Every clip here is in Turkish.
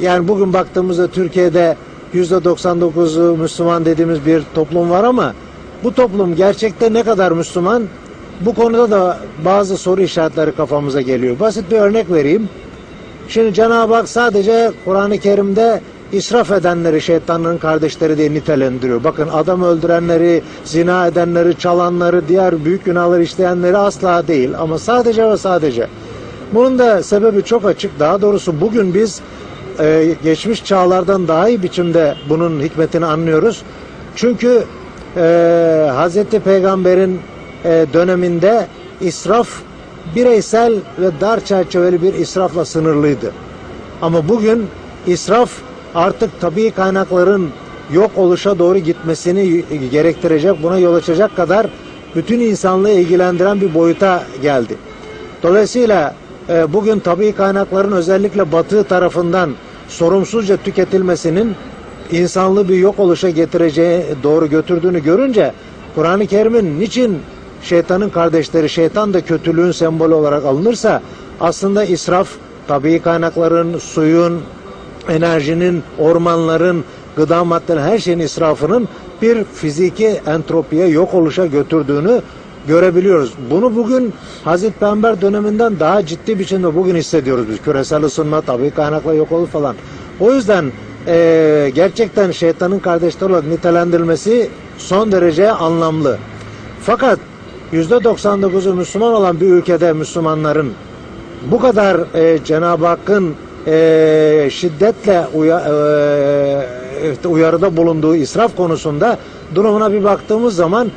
yani bugün baktığımızda Türkiye'de %99'u Müslüman dediğimiz bir toplum var ama bu toplum gerçekte ne kadar Müslüman? Bu konuda da bazı soru işaretleri kafamıza geliyor. Basit bir örnek vereyim. Şimdi Cenab-ı Hak sadece Kur'an-ı Kerim'de israf edenleri şeytanın kardeşleri diye nitelendiriyor. Bakın adam öldürenleri, zina edenleri, çalanları, diğer büyük günahları işleyenleri asla değil. Ama sadece ve sadece. Bunun da sebebi çok açık. Daha doğrusu bugün biz e, geçmiş çağlardan daha iyi biçimde bunun hikmetini anlıyoruz. Çünkü e, Hz. Peygamber'in e, döneminde israf bireysel ve dar çerçeveli bir israfla sınırlıydı. Ama bugün israf artık tabii kaynakların yok oluşa doğru gitmesini gerektirecek, buna yol açacak kadar bütün insanlığı ilgilendiren bir boyuta geldi. Dolayısıyla e, bugün tabii kaynakların özellikle batı tarafından sorumsuzca tüketilmesinin insanlığı bir yok oluşa getireceği doğru götürdüğünü görünce Kur'an-ı Kerim'in niçin şeytanın kardeşleri, şeytan da kötülüğün sembolü olarak alınırsa aslında israf, tabii kaynakların, suyun, enerjinin, ormanların, gıda maddelerin her şeyin israfının bir fiziki entropiye yok oluşa götürdüğünü görebiliyoruz. Bunu bugün Hazreti Peygamber döneminden daha ciddi biçimde bugün hissediyoruz biz. Küresel ısınma, tabii kaynakla yok olur falan. O yüzden e, gerçekten şeytanın kardeşleri olarak nitelendirilmesi son derece anlamlı. Fakat %99'u Müslüman olan bir ülkede Müslümanların bu kadar e, Cenab-ı Hakk'ın e, şiddetle uya, e, uyarıda bulunduğu israf konusunda durumuna bir baktığımız zaman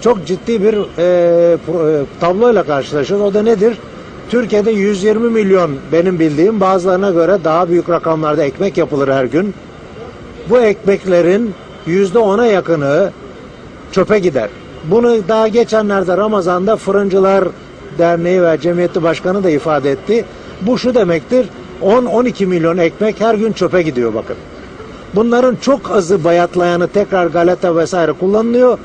çok ciddi bir e, e, tabloyla karşılaşıyoruz. O da nedir? Türkiye'de 120 milyon benim bildiğim bazılarına göre daha büyük rakamlarda ekmek yapılır her gün. Bu ekmeklerin yüzde ona yakını çöpe gider. Bunu daha geçenlerde Ramazan'da Fırıncılar Derneği ve Cemiyeti Başkanı da ifade etti. Bu şu demektir, 10-12 milyon ekmek her gün çöpe gidiyor bakın. Bunların çok azı bayatlayanı tekrar galeta vesaire kullanılıyor.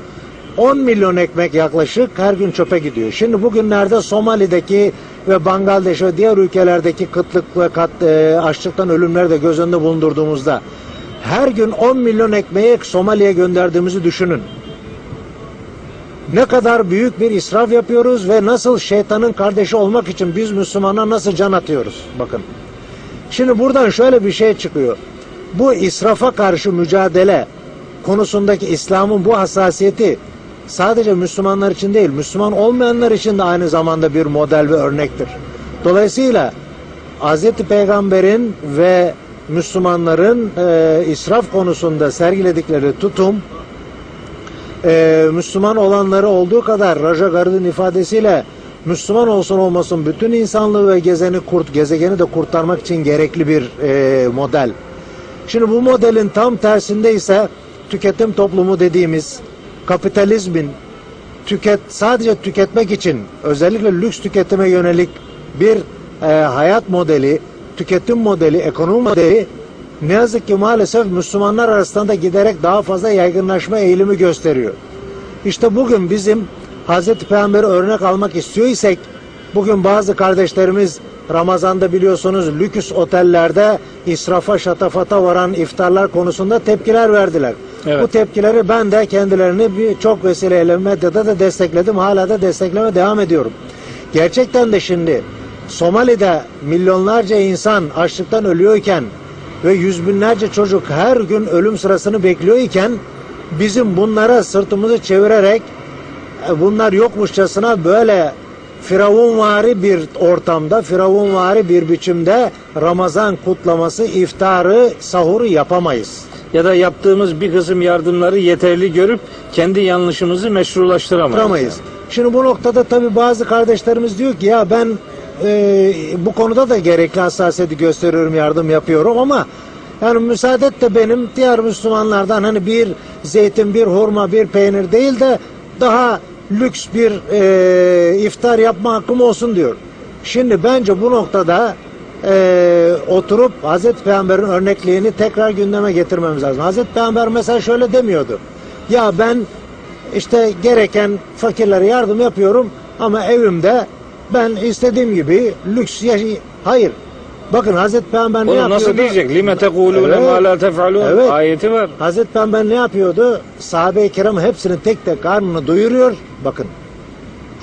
10 milyon ekmek yaklaşık her gün çöpe gidiyor. Şimdi bugünlerde Somali'deki ve Bangladeş ve diğer ülkelerdeki kıtlık ve kat, e, açlıktan ölümleri de göz önünde bulundurduğumuzda her gün 10 milyon ekmeği Somali'ye gönderdiğimizi düşünün. Ne kadar büyük bir israf yapıyoruz ve nasıl şeytanın kardeşi olmak için biz Müslümana nasıl can atıyoruz. Bakın. Şimdi buradan şöyle bir şey çıkıyor. Bu israfa karşı mücadele konusundaki İslam'ın bu hassasiyeti sadece Müslümanlar için değil, Müslüman olmayanlar için de aynı zamanda bir model ve örnektir. Dolayısıyla Hz. Peygamber'in ve Müslümanların e, israf konusunda sergiledikleri tutum e, Müslüman olanları olduğu kadar Raja Gard'ın ifadesiyle Müslüman olsun olmasın bütün insanlığı ve gezeni kurt, gezegeni de kurtarmak için gerekli bir e, model. Şimdi bu modelin tam tersinde ise tüketim toplumu dediğimiz kapitalizmin tüket sadece tüketmek için özellikle lüks tüketime yönelik bir e, hayat modeli, tüketim modeli, ekonomi modeli ne yazık ki maalesef Müslümanlar arasında giderek daha fazla yaygınlaşma eğilimi gösteriyor. İşte bugün bizim Hazreti Peygamber'i örnek almak istiyor isek bugün bazı kardeşlerimiz Ramazan'da biliyorsunuz lüküs otellerde israfa şatafata varan iftarlar konusunda tepkiler verdiler. Evet. Bu tepkileri ben de kendilerini bir çok vesileyle medyada da destekledim. Hala da destekleme devam ediyorum. Gerçekten de şimdi Somali'de milyonlarca insan açlıktan ölüyorken ve yüz binlerce çocuk her gün ölüm sırasını bekliyor iken bizim bunlara sırtımızı çevirerek e, bunlar yokmuşçasına böyle firavunvari bir ortamda, firavunvari bir biçimde Ramazan kutlaması, iftarı, sahuru yapamayız. Ya da yaptığımız bir kısım yardımları yeterli görüp kendi yanlışımızı meşrulaştıramayız. Yani. Şimdi bu noktada tabi bazı kardeşlerimiz diyor ki ya ben e, bu konuda da gerekli hassasiyeti gösteriyorum, yardım yapıyorum ama yani müsaade de benim diğer Müslümanlardan hani bir zeytin, bir hurma, bir peynir değil de daha lüks bir e, iftar yapma hakkım olsun diyor. Şimdi bence bu noktada e, oturup Hazreti Peygamber'in örnekliğini tekrar gündeme getirmemiz lazım. Hazreti Peygamber mesela şöyle demiyordu. Ya ben işte gereken fakirlere yardım yapıyorum ama evimde ben istediğim gibi lüks yaşay... Hayır. Bakın Hazreti Peygamber ne Onu yapıyordu? nasıl diyecek? Lime tekulune Evet. ma la tef'alun Evet. ayeti var. Hazreti Peygamber ne yapıyordu? Sahabe-i kiram hepsinin tek tek karnını doyuruyor. Bakın.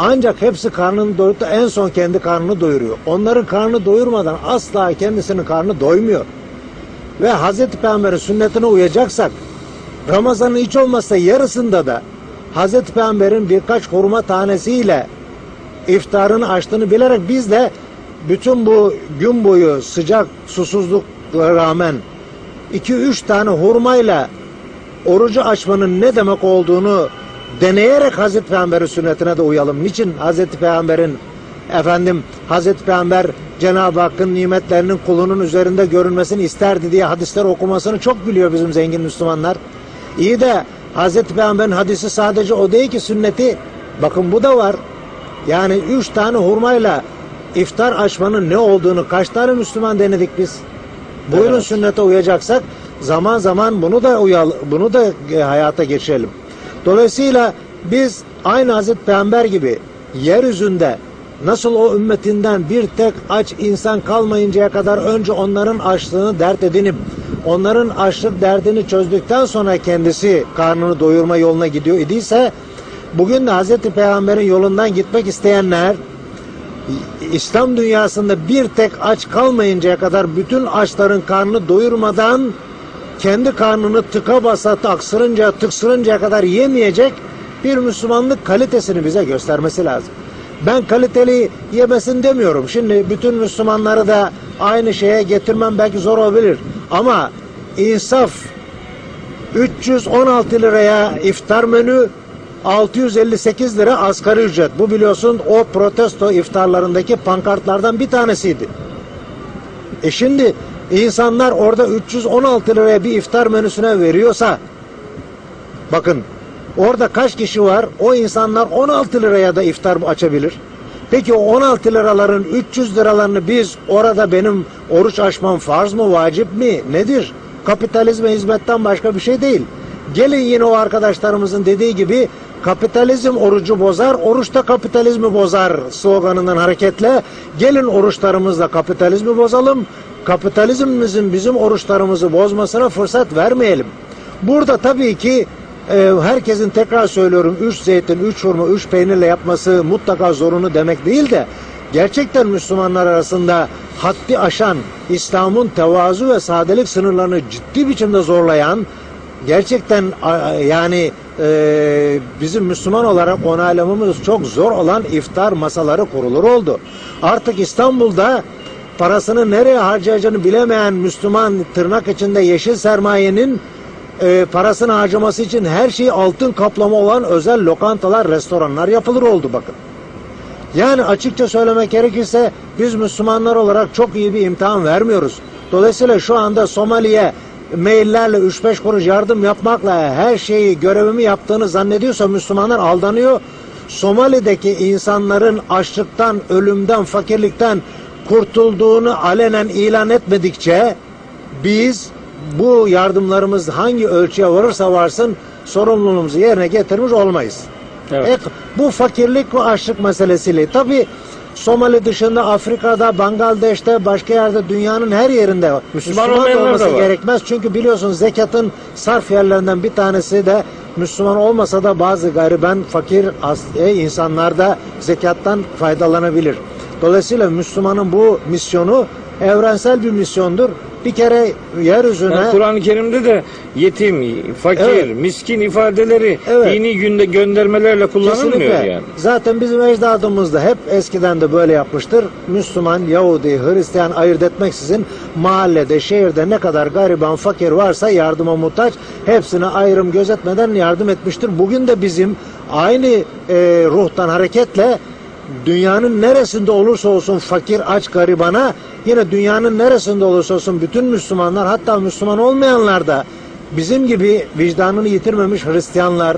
Ancak hepsi karnını doyurdu. En son kendi karnını doyuruyor. Onların karnını doyurmadan asla kendisinin karnı doymuyor. Ve Hazreti Peygamber'in sünnetine uyacaksak Ramazan'ın hiç olmazsa yarısında da Hazreti Peygamber'in birkaç hurma tanesiyle iftarını açtığını bilerek biz de bütün bu gün boyu sıcak susuzluklara rağmen 2-3 tane hurmayla orucu açmanın ne demek olduğunu deneyerek Hazreti Peygamber'in sünnetine de uyalım. Niçin Hazreti Peygamber'in efendim Hazreti Peygamber Cenab-ı Hakk'ın nimetlerinin kulunun üzerinde görünmesini isterdi diye hadisler okumasını çok biliyor bizim zengin Müslümanlar. İyi de Hazreti Peygamber'in hadisi sadece o değil ki sünneti. Bakın bu da var. Yani üç tane hurmayla iftar açmanın ne olduğunu kaç tane Müslüman denedik biz? Buyurun Evet. sünnete uyacaksak zaman zaman bunu da uyal, bunu da e, hayata geçirelim. Dolayısıyla biz aynı Hazreti Peygamber gibi yeryüzünde nasıl o ümmetinden bir tek aç insan kalmayıncaya kadar önce onların açlığını dert edinip onların açlık derdini çözdükten sonra kendisi karnını doyurma yoluna gidiyor idiyse bugün de Hazreti Peygamber'in yolundan gitmek isteyenler İslam dünyasında bir tek aç kalmayıncaya kadar bütün açların karnını doyurmadan kendi karnını tıka basa taksırınca tıksırıncaya kadar yemeyecek bir Müslümanlık kalitesini bize göstermesi lazım. Ben kaliteli yemesin demiyorum. Şimdi bütün Müslümanları da aynı şeye getirmem belki zor olabilir. Ama insaf 316 liraya iftar menü 658 lira asgari ücret. Bu biliyorsun o protesto iftarlarındaki pankartlardan bir tanesiydi. E şimdi insanlar orada 316 liraya bir iftar menüsüne veriyorsa bakın orada kaç kişi var? O insanlar 16 liraya da iftar açabilir. Peki o 16 liraların 300 liralarını biz orada benim oruç açmam farz mı vacip mi nedir? Kapitalizme hizmetten başka bir şey değil. Gelin yine o arkadaşlarımızın dediği gibi kapitalizm orucu bozar, oruç da kapitalizmi bozar sloganından hareketle gelin oruçlarımızla kapitalizmi bozalım, kapitalizmimizin bizim oruçlarımızı bozmasına fırsat vermeyelim. Burada tabii ki e, herkesin tekrar söylüyorum 3 zeytin, 3 hurma, 3 peynirle yapması mutlaka zorunlu demek değil de gerçekten Müslümanlar arasında haddi aşan İslam'ın tevazu ve sadelik sınırlarını ciddi biçimde zorlayan gerçekten yani e, bizim Müslüman olarak onaylamamız çok zor olan iftar masaları kurulur oldu. Artık İstanbul'da parasını nereye harcayacağını bilemeyen Müslüman tırnak içinde yeşil sermayenin e, parasını harcaması için her şeyi altın kaplama olan özel lokantalar, restoranlar yapılır oldu bakın. Yani açıkça söylemek gerekirse biz Müslümanlar olarak çok iyi bir imtihan vermiyoruz. Dolayısıyla şu anda Somali'ye maillerle 3-5 kuruş yardım yapmakla her şeyi görevimi yaptığını zannediyorsa Müslümanlar aldanıyor. Somali'deki insanların açlıktan, ölümden, fakirlikten kurtulduğunu alenen ilan etmedikçe biz bu yardımlarımız hangi ölçüye varırsa varsın sorumluluğumuzu yerine getirmiş olmayız. Evet. E, bu fakirlik ve açlık meselesiyle tabi Somali dışında Afrika'da, Bangladeş'te, başka yerde dünyanın her yerinde Müslüman Müslüman olması gerekmez. Çünkü biliyorsun zekatın sarf yerlerinden bir tanesi de Müslüman olmasa da bazı gariben, fakir e, insanlar da zekattan faydalanabilir. Dolayısıyla Müslümanın bu misyonu evrensel bir misyondur. Bir kere yeryüzüne Yani Kur'an-ı Kerim'de de yetim, fakir, Evet. miskin ifadeleri Evet. dini günde göndermelerle kullanılmıyor Kesinlikle. yani. Zaten bizim ecdadımız da hep eskiden de böyle yapmıştır. Müslüman, Yahudi, Hristiyan ayırt etmeksizin mahallede, şehirde ne kadar gariban, fakir varsa yardıma muhtaç hepsine ayrım gözetmeden yardım etmiştir. Bugün de bizim aynı e, ruhtan hareketle dünyanın neresinde olursa olsun fakir, aç, garibana yine dünyanın neresinde olursa olsun bütün Müslümanlar hatta Müslüman olmayanlar da bizim gibi vicdanını yitirmemiş Hristiyanlar,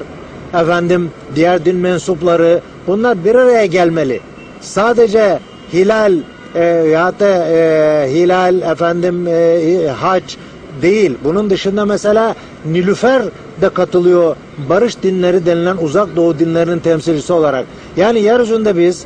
efendim diğer din mensupları bunlar bir araya gelmeli. Sadece hilal e, ya da e, hilal efendim e, hac değil. Bunun dışında mesela Nilüfer de katılıyor. Barış dinleri denilen uzak doğu dinlerinin temsilcisi olarak. Yani yeryüzünde biz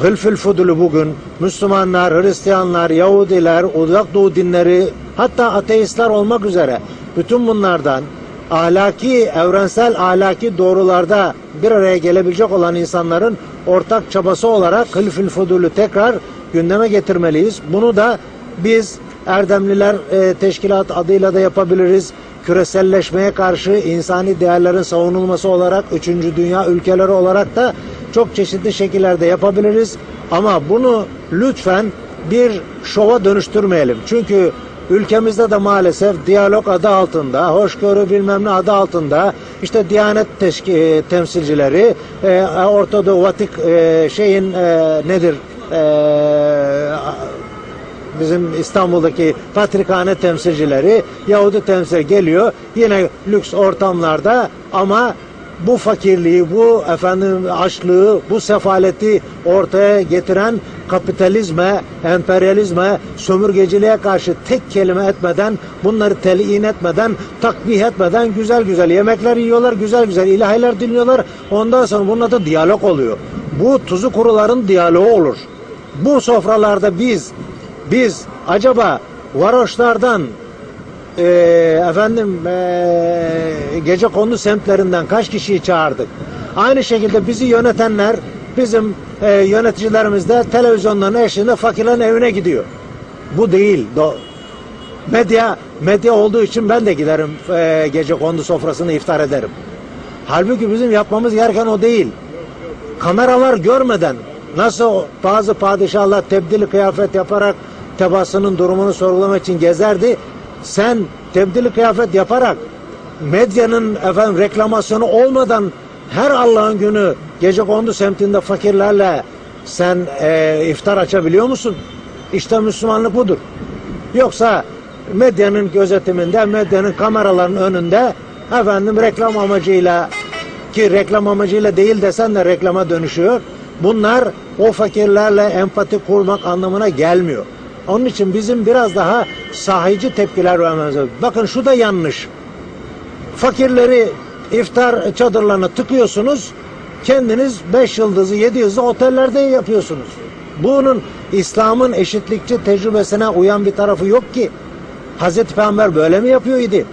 Hılfül Fudul'u bugün Müslümanlar, Hristiyanlar, Yahudiler, Uzak Doğu dinleri hatta ateistler olmak üzere bütün bunlardan ahlaki, evrensel ahlaki doğrularda bir araya gelebilecek olan insanların ortak çabası olarak Hılfül Fudul'u tekrar gündeme getirmeliyiz. Bunu da biz Erdemliler e, Teşkilat adıyla da yapabiliriz. Küreselleşmeye karşı insani değerlerin savunulması olarak, üçüncü dünya ülkeleri olarak da çok çeşitli şekillerde yapabiliriz. Ama bunu lütfen bir şova dönüştürmeyelim. Çünkü ülkemizde de maalesef diyalog adı altında, hoşgörü bilmem ne adı altında işte Diyanet teşki, e, temsilcileri, e, Orta Vatik e, şeyin e, nedir? E, bizim İstanbul'daki patrikhane temsilcileri, Yahudi temsil geliyor yine lüks ortamlarda ama bu fakirliği, bu efendim açlığı, bu sefaleti ortaya getiren kapitalizme, emperyalizme, sömürgeciliğe karşı tek kelime etmeden, bunları telin etmeden, takbih etmeden güzel güzel yemekler yiyorlar, güzel güzel ilahiler dinliyorlar. Ondan sonra bunun adı diyalog oluyor. Bu tuzu kuruların diyaloğu olur. Bu sofralarda biz biz acaba varoşlardan e, efendim e, gece kondu semtlerinden kaç kişiyi çağırdık? Aynı şekilde bizi yönetenler bizim e, yöneticilerimiz de televizyonların eşliğinde fakirlerin evine gidiyor. Bu değil. Do medya medya olduğu için ben de giderim e, gece kondu sofrasını iftar ederim. Halbuki bizim yapmamız gereken o değil. Kameralar görmeden nasıl bazı padişahlar tebdili kıyafet yaparak tebasının durumunu sorgulamak için gezerdi. Sen tebdili kıyafet yaparak medyanın efendim reklamasyonu olmadan her Allah'ın günü gece kondu semtinde fakirlerle sen e, iftar açabiliyor musun? İşte Müslümanlık budur. Yoksa medyanın gözetiminde, medyanın kameraların önünde efendim reklam amacıyla ki reklam amacıyla değil desen de reklama dönüşüyor. Bunlar o fakirlerle empati kurmak anlamına gelmiyor. Onun için bizim biraz daha sahici tepkiler vermemiz lazım. Bakın şu da yanlış. Fakirleri iftar çadırlarına tıkıyorsunuz. Kendiniz 5 yıldızlı 7 yıldızlı otellerde yapıyorsunuz. Bunun İslam'ın eşitlikçi tecrübesine uyan bir tarafı yok ki. Hazreti Peygamber böyle mi yapıyor idi?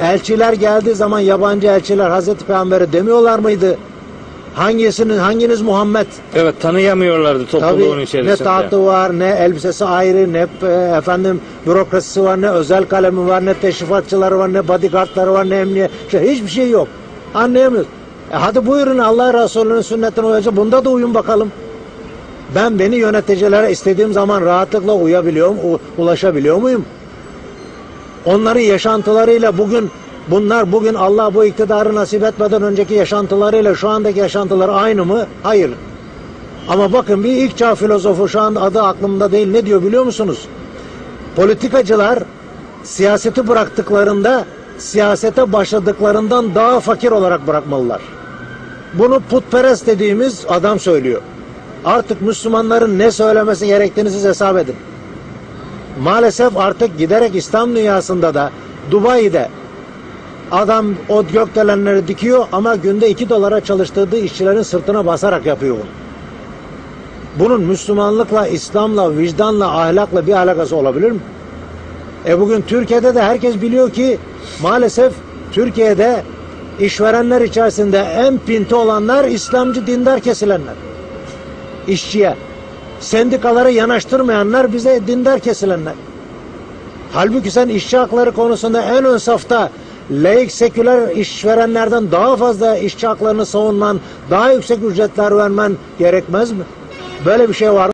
Elçiler geldiği zaman yabancı elçiler Hazreti Peygamber'e demiyorlar mıydı? Hangisinin hanginiz Muhammed? Evet tanıyamıyorlardı topluluğun Tabii içerisinde. ne tahtı var, ne elbisesi ayrı, ne e, efendim bürokrasisi var, ne özel kalemi var, ne teşrifatçıları var, ne bodyguardları var, ne emniyet. Şey, hiçbir şey yok. Anlayamıyoruz. E hadi buyurun Allah Resulü'nün sünnetine uyacak. Bunda da uyun bakalım. Ben beni yöneticilere istediğim zaman rahatlıkla uyabiliyor ulaşabiliyor muyum? Onların yaşantılarıyla bugün bunlar bugün Allah bu iktidarı nasip etmeden önceki yaşantılarıyla şu andaki yaşantıları aynı mı? Hayır. Ama bakın bir ilk çağ filozofu şu an adı aklımda değil ne diyor biliyor musunuz? Politikacılar siyaseti bıraktıklarında siyasete başladıklarından daha fakir olarak bırakmalılar. Bunu putperest dediğimiz adam söylüyor. Artık Müslümanların ne söylemesi gerektiğini siz hesap edin. Maalesef artık giderek İslam dünyasında da Dubai'de adam o gökdelenleri dikiyor ama günde 2 dolara çalıştırdığı işçilerin sırtına basarak yapıyor bunu. Bunun Müslümanlıkla, İslam'la, vicdanla, ahlakla bir alakası olabilir mi? E bugün Türkiye'de de herkes biliyor ki maalesef Türkiye'de işverenler içerisinde en pinti olanlar İslamcı dindar kesilenler. İşçiye. Sendikaları yanaştırmayanlar bize dindar kesilenler. Halbuki sen işçi hakları konusunda en ön safta laik seküler işverenlerden daha fazla işçi haklarını savunman, daha yüksek ücretler vermen gerekmez mi? Böyle bir şey var